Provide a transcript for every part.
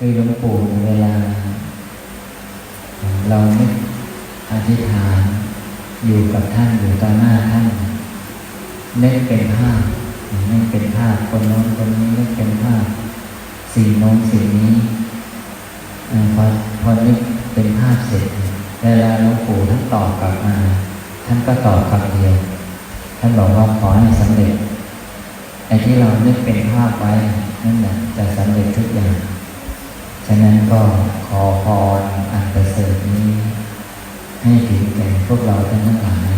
คือหลวงปู่เวลา เราไม่อธิษฐานอยู่กับท่านอยู่ต่อหน้าท่านนึกเป็นภาพนึกเป็นภาพคนโน้นคนนี้นึกเป็นภาพสิ่งโน้นสิ่งนี้พอพอนึกเป็นภาพเสร็จเวลาหลวงปู่ท่านตอบกลับมา ท่านก็ตอบคำเดียว ท่านบอกว่าขอให้สำเร็จไอ้ที่เรานึกเป็นภาพไว้นั่นแหละจะสำเร็จทุกอย่าง ฉะนั้นก็ขอพรอันประเสริฐนี้ ให้ถึงแก่พวกเราทั้งหลาย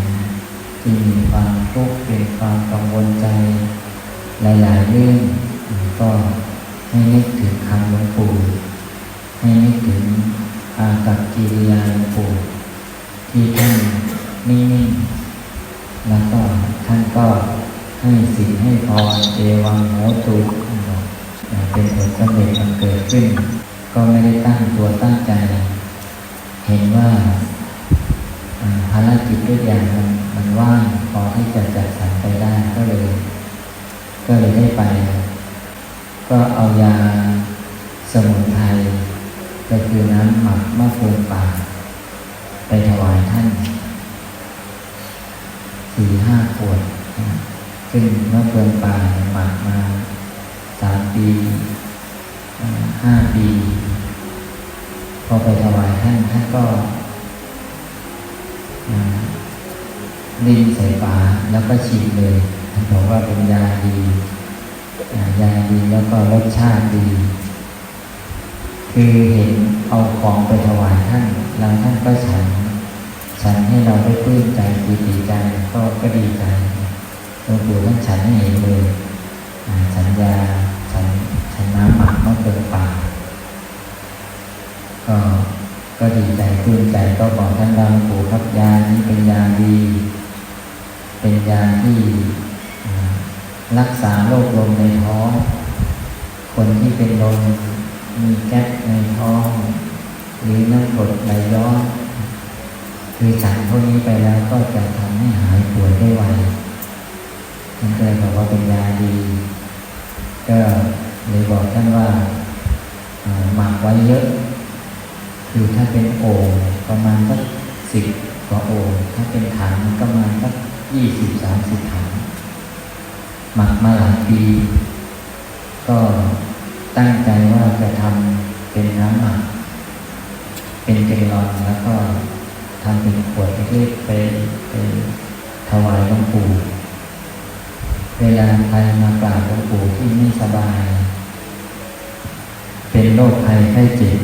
ที่มีความทุกข์เป็นความกังวลใจ หลายๆเรื่องก็ให้นึกถึงคำหลวงปู่ให้นึกถึงอากับกิริยาหลวงปู่ที่ท่านนิ่งๆแล้วก็ท่านก็ให้สิให้พรเอวังโหตุเป็นผลสำเร็จมันเกิดขึ้น ก็ไม่ได้ตั้งตัวตั้งใจ เห็นว่าภารกิจทุกอย่างมันมันว่างพอที่จะจัดสรรไปได้ก็เลย ก็เลยได้ไป ก็เอายาสมุนไพรก็คือน้ำหมักมะเฟืองป่า ไปถวายท่านสี่ห้าขวดซึ่งมะเฟืองป่าหมักมาสามปีห้าปี พอไปถวายท่านท่านก็อ่าลินใส่ฝาแล้วก็ฉีดเลยท่านบอกว่าเป็นยาดียาดีแล้วก็รสชาติดี คือเห็นเอาของไปถวายท่าน แล้วท่านก็ฉันฉันให้เราได้ปลื้มใจดีใจก็ก็ดีใจหลวงปู่ท่านฉันให้เห็นเลยอ่าสัญญาฉันฉันน้ำหมักมะเกินป่า ก็ก็ดีใจปลื้มใจก็บอกท่านว่าหลวงปู่ครับยานี้เป็นยาดี เป็นยาที่รักษาโรคลมในท้อง คนที่เป็นลมมีแก๊สในท้อง หรือน้ำกรดไหลย้อนคือฉันพวกนี้ไปแล้วก็จะทำให้หายป่วยได้ไวท่านเลยบอกว่าเป็นยาดี ก็เลยบอกท่านว่าอ่าหมักไว้เยอะ คือถ้าเป็นโอ่งประมาณสักสิบกว่าโอ่งถ้าเป็นถังก็ประมาณสักยี่สิบสามสิบถังหมักมาหลายปี ก็ตั้งใจว่าจะทำเป็นน้ำหมัก เป็นเจลอนแล้วก็ทำเป็นขวดเล็กๆไปไปถวายหลวงปู่เวลาใครมากราบหลวงปู่ที่ไม่สบาย เป็นโรคภัยไข้เจ็บ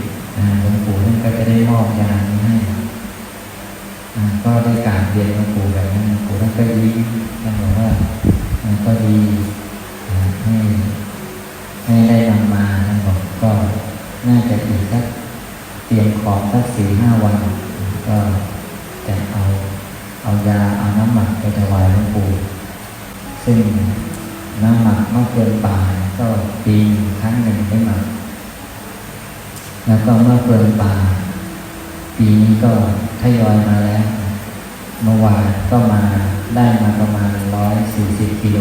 หลวงปู่ท่านก็จะได้มอบยานี้ให้ก็ได้กราบเรียนหลวงปู่แบบนั้นหลวงปู่ท่านก็ยิ้มท่านบอกว่าอ่าก็ดีให้ให้ได้นำมาท่านบอกก็น่าจะอีกสักเตรียมของสักสี่ห้าวัน ก็จะเอาเอายาเอาน้ำหมักไปถวายหลวงปู่ซึ่งน้ำหมักมะเฟืองป่าก็ปีครั้งหนึ่งได้หมัก แล้วก็เมื่อเฟืองป่าปีนี้ก็ทยอยมาแล้วเมื่อวานก็มาได้มาประมาณร้อยสี่สิบกิโล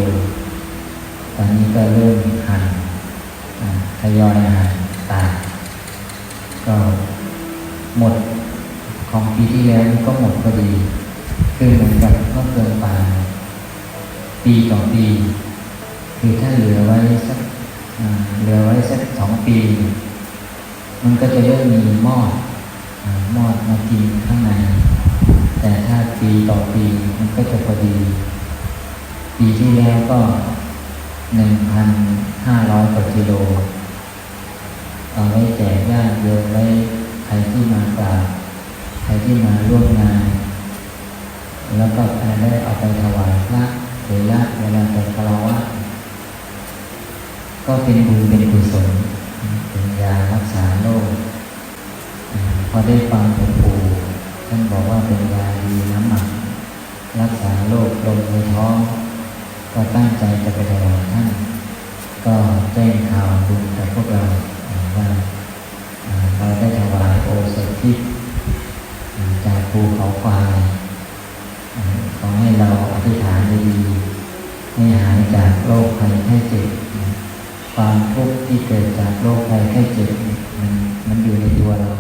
ตอนนี้ก็เริ่มหันทยอยหันตากก็หมดของปีที่แล้วก็หมดพอดี คือเหมือนกับเมื่อเฟืองป่าปีต่อปี คือถ้าเหลือไว้สักเหลือไว้สักสองปี มันก็จะเริ่มมีมอดมอดมากินข้างใน แต่ถ้าปีต่อปีมันก็จะพอดี ปีที่แล้วก็หนึ่งพันห้าร้อยกว่ากิโลเอาไว้แจกญาติโยมไว้ใครที่มากราบใครที่มาร่วมงาน แล้วก็ได้เอาไปถวายพระเถระเวลาไปคารวะก็เป็นบุญเป็นกุศลเป็นยารักษา พอได้ฟังหลวงปู่ท่านบอกว่าเป็นยาดีน้ำหมักรักษาโรคลมในท้องก็ตั้งใจจะไปถวายท่าน ก็แจ้งข่าวบุญกับพวกเราว่าเราได้ถวายโอสถทิพจากภูเขาควายขอให้เราอธิษฐานดีให้หายจากโรคภัยไข้เจ็บความทุกข์ที่เกิดจากโรคภัยไข้เจ็บมันอยู่ในตัวเรา